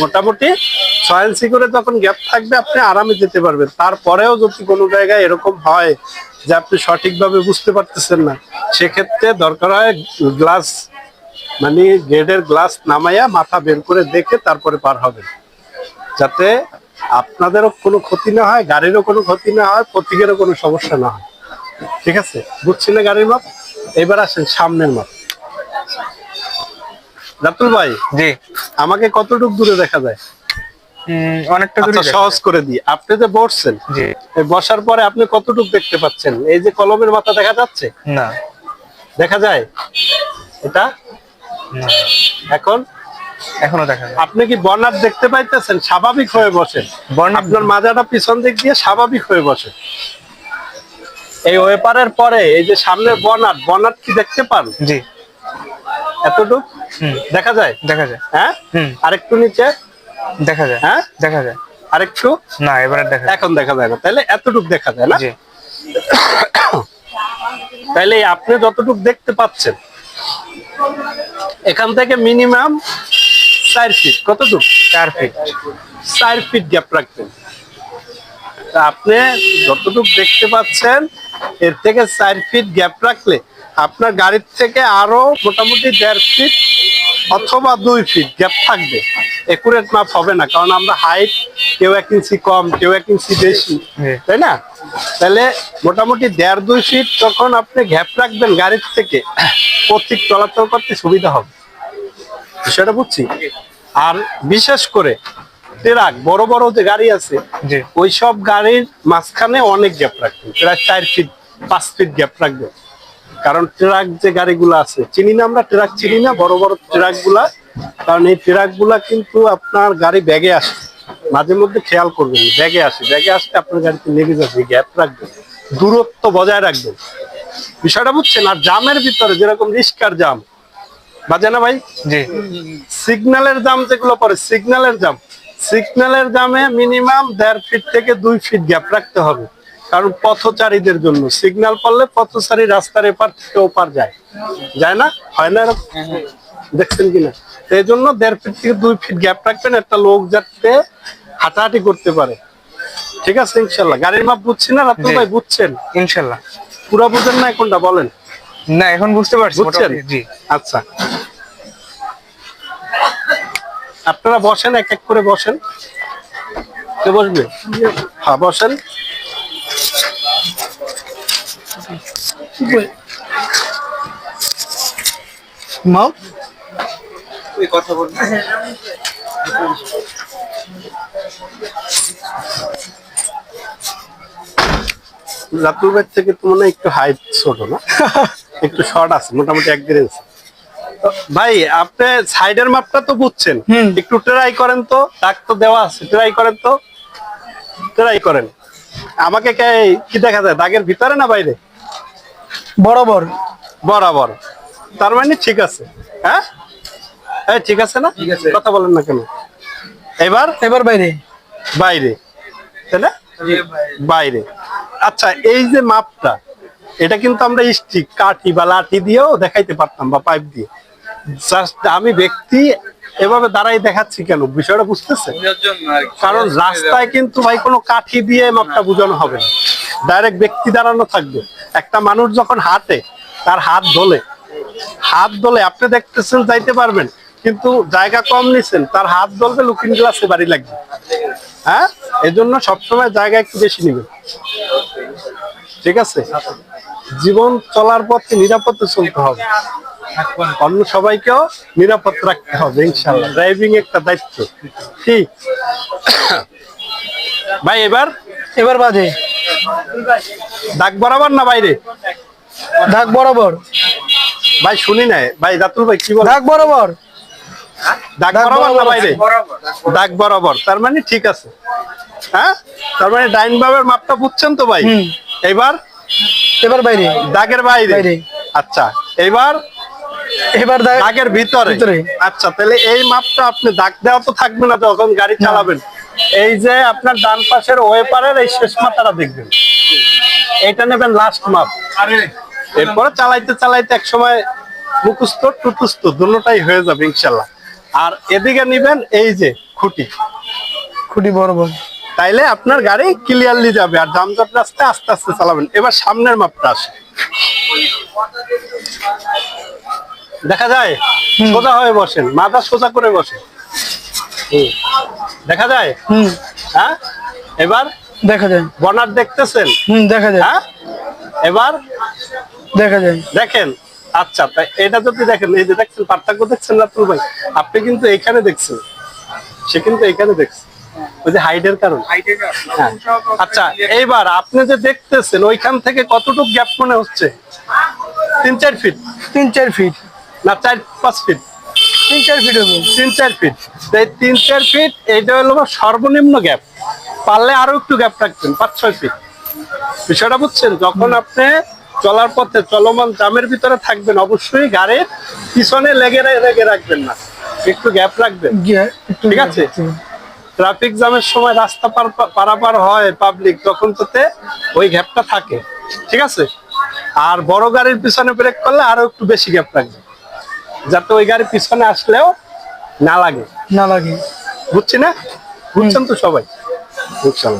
মোটামুটি ছয় ইঞ্চি করে যখন গ্যাপ থাকবে আপনি আরামে যেতে পারবেন। তারপরেও যদি কোনো জায়গায় এরকম হয় যে আপনি সঠিকভাবে বুঝতে পারতেছেন না, সেক্ষেত্রে দরকার হয় গ্লাস মানে গেটের গ্লাস নামাইয়া মাথা বের করে দেখে তারপরে পার হবেন। যাতে আপনাদেরও কোনো ক্ষতি না হয়, গাড়িরও কোনো ক্ষতি না হয়, প্রতীকেরও কোনো সমস্যা না হয়। ঠিক আছে? বুঝছি না গাড়ির মাপ? এবার আসেন সামনের মাপ। রাতুল ভাই জি। আমাকে কতটুকু দূরে দেখা যায়? অনেকটা দূরে আচ্ছা সহজ করে দিই। আপনি যে বসছেন জি। এই বসার পরে আপনি কতটুকু দেখতে পাচ্ছেন? এই যে কলমের মাথা দেখা যাচ্ছে? না। দেখা যায়? এটা? এখন? এখনও দেখা যায়। আপনি কি বর্নার দেখতে পাইতেছেন? স্বাভাবিক হয়ে বসেন। আপনার মাজাটা পিছন দিক দিয়ে স্বাভাবিক হয়ে বসে এই ওয়েপারের পরে এই যে সামনের বর্নার বর্নার কি দেখতে পান? জি। এতটুক? দেখা যায়? দেখা যায়। হ্যাঁ? আরেকটু নিচে? দেখা যায়। হ্যাঁ? দেখা যায়। আরেকটু? না এবারে দেখা এখন দেখা যায় না। তাহলে এতটুক দেখা যায় না? তাহলে আপনি যতটুক দেখতে পাচ্ছেন এখান থেকে মিনিমাম চার ফিট কতটুক? চার ফিট চার ফিট গ্যাপ রাখবেন। আপনি যতটুক দেখতে পাচ্ছেন এর থেকে চার ফিট গ্যাপ রাখলে আপনার গাড়ির থেকে আরও মোটামুটি দেড় ফিট অথবা দুই ফিট গ্যাপ থাকবে। একুরেট মাপ হবে না কারণ আমরা হাইট কেউ এক ইঞ্চি কম কেউ এক ইঞ্চি বেশি তাই না? তাহলে মোটামুটি দেড় দুই ফিট যখন আপনি গ্যাপ রাখবেন গাড়ির থেকে পথিক চলাচল করতে সুবিধা হবে। বিষয়টা বুঝছি? আর বিশেষ করে ট্রাক বড় বড় যে গাড়ি আছে ওই সব গাড়ির মাঝখানে অনেক গ্যাপ রাখবেন প্রায় চার ফিট পাঁচ ফিট গ্যাপ রাখবেন কারণ ট্রাক যে গাড়িগুলো আছে চিনি না আমরা ট্রাক চিনি না বড় বড় ট্রাকগুলা কারণ এই ট্রাকগুলা কিন্তু আপনার গাড়ি ব্যাগে আসে। মাঝে মধ্যে খেয়াল করবেন ব্যাগে আসে ব্যাগে আসতে আপনার গাড়িতে লেগে যাবে গ্যাপ রাখবেন দূরত্ব বজায় রাখবেন বিষয়টা বুঝছেন? আর জামের ভিতরে যেরকম রিস্কার জাম বাজে না ভাই? জি। সিগন্যালের জাম যেগুলো পরে সিগন্যালের জাম সিগন্যালের জামে মিনিমাম দেড় ফিট থেকে দুই ফিট গ্যাপ রাখতে হবে। কারণ পথচারীদের জন্য। সিগন্যাল পড়লে পথচারী রাস্তার এপার থেকে ওপার যায়। যায় না? হয় না দেখছেন কিনা এই জন্য দেড় ফিট থেকে দুই ফিট গ্যাপ রাখবেন। একটা লোক যাতে হাঁটাহাঁটি করতে পারে। ঠিক আছে? ইনশাল্লাহ। গাড়ির মাপ বুঝছি না? রাত্র জি। ভাই বুঝছেন? ইনশাল্লাহ। পুরা বুঝেন না কোনটা বলেন। না এখন বুঝতে পারছি বুঝছেন? জি। আচ্ছা। আপনারা বসেন এক এক করে বসেন। কে বসবে? হ্যাঁ বসেন। ভাই থেকে তো মনে হয় একটু হাইট ছোট না? একটু শর্ট আছে মোটামুটি এক। তো ভাই আপনি সাইডের মাপটা তো বুঝছেন। একটু ট্রাই করেন তো দাগ তো দেওয়া আছে ট্রাই করেন তো। ট্রাই করেন। আমাকে কি দেখা যায় দাগের ভিতরে না বাইরে? বরাবর। বরাবর। তার মানে ঠিক আছে। হ্যাঁ? এই ঠিক আছে না? কথা বলেন না কেন? এবার? এবার বাইরে। বাইরে। তাই না বাইরে। আচ্ছা এই যে মাপটা এটা কিন্তু আমরা স্টিক কাঠি বা লাঠি দিয়েও দেখাইতে পারতাম বা পাইপ দিয়ে। আমি ব্যক্তি এভাবে দাঁড়াই দেখাচ্ছি কেন? বিষয়টা বুঝতেছে? কারণ রাস্তায় কিন্তু ভাই কোনো কাঠি দিয়ে মাপটা বোঝানো হবে না। ডাইরেক্ট ব্যক্তি দাঁড়ানো থাকবে। একটা মানুষ যখন হাঁটে তার হাত ধলে। হাত ধলে আপনি দেখতেছেন যাইতে পারবেন। কিন্তু জায়গা কম নিছেন তার হাত ধরবে লুকিং গ্লাসে বাড়ি লাগবে। হ্যাঁ? এই জন্য সবসময় জায়গা একটু বেশি নেবেন। ঠিক আছে? জীবন চলার পথে নিরাপদে চলতে হবে। অন্য সবাইকেও নিরাপদ রাখতে হবে ইনশাল্লাহ ড্রাইভিং একটা দায়িত্ব। ঠিক ভাই এবার? এবার বাজে। দাগ বরাবর না বাইরে? ঢাক বরাবর। ভাই শুনি নাই। ভাই রাতুল ভাই কি বল? ঢাক বরাবর। দাগ দাগ বরাবর না বাইরে? দাগ বরাবর। তার মানে ঠিক আছে। হ্যাঁ? তার মানে ডাইন বাবের মাপটা বুঝছেন তো ভাই? এবার? এবার বাইরে। দাগের বাইরে। আচ্ছা এবার? এবার দাগ দাগের ভিতরে। আচ্ছা তাহলে এই মাপটা আপনি দাগ দেওয়া তো থাকবে না যখন গাড়ি চালাবেন। এই যে আপনার ডান পাশের ওয়েপারের এই শেষ মাথাটা দেখবেন। এইটা নেবেন লাস্ট মাপ। এরপরে চালাইতে চালাইতে এক সময় মুখস্থ টুটুস্থ দুটোটাই হয়ে যাবে ইনশাল্লাহ। আর এদিকে নিবেন এই যে খুঁটি। খুঁটি বরাবর তাইলে আপনার গাড়ি ক্লিয়ারলি যাবে আর জামজট রাস্তায় আস্তে আস্তে চালাবেন। এবার সামনের মাপটা আসে। দেখা যায়? সোজা হয়ে বসেন মাথা সোজা করে বসেন। হুম। দেখা যায়? হুম। হ্যাঁ? এবার দেখা যায়। বনার দেখতেছেন? হুম দেখা যায়। হ্যাঁ? এবার দেখা যায়। দেখেন আচ্ছা তাই এটা যদি দেখেন এই যে দেখছেন পার্থক্য দেখছেন রাতুল ভাই? আপনি কিন্তু এখানে দেখছেন। সে কিন্তু এখানে দেখছে। ওই যে হাইডের কারণ। হ্যাঁ। আচ্ছা এইবার আপনি যে দেখতেছেন ওইখান থেকে কতটুকু গ্যাপ মনে হচ্ছে? তিন চার ফিট তিন চার ফিট না চার পাঁচ ফিট তিন চার ফিট তিন চার ফিট এই তিন চার ফিট এইটা হলো সর্বনিম্ন গ্যাপ পারলে আরও একটু গ্যাপ রাখবেন পাঁচ ছয় ফিট বিষয়টা বুঝছেন? যখন আপনি চলার পথে চলমান জামের ভিতরে থাকবেন অবশ্যই গাড়ির পিছনে লেগে লেগে রাখবেন না। একটু গ্যাপ রাখবেন। ঠিক আছে। ট্রাফিক জ্যামের সময় রাস্তা পার পারাপার হয় পাবলিক তখন তোতে ওই গ্যাপটা থাকে। ঠিক আছে? আর বড় গাড়ির পিছনে ব্রেক করলে আরও একটু বেশি গ্যাপ রাখবে যাতে ওই গাড়ির পিছনে আসলেও না লাগে। না লাগে। বুঝছি না? বুঝছেন তো সবাই? বুঝছেন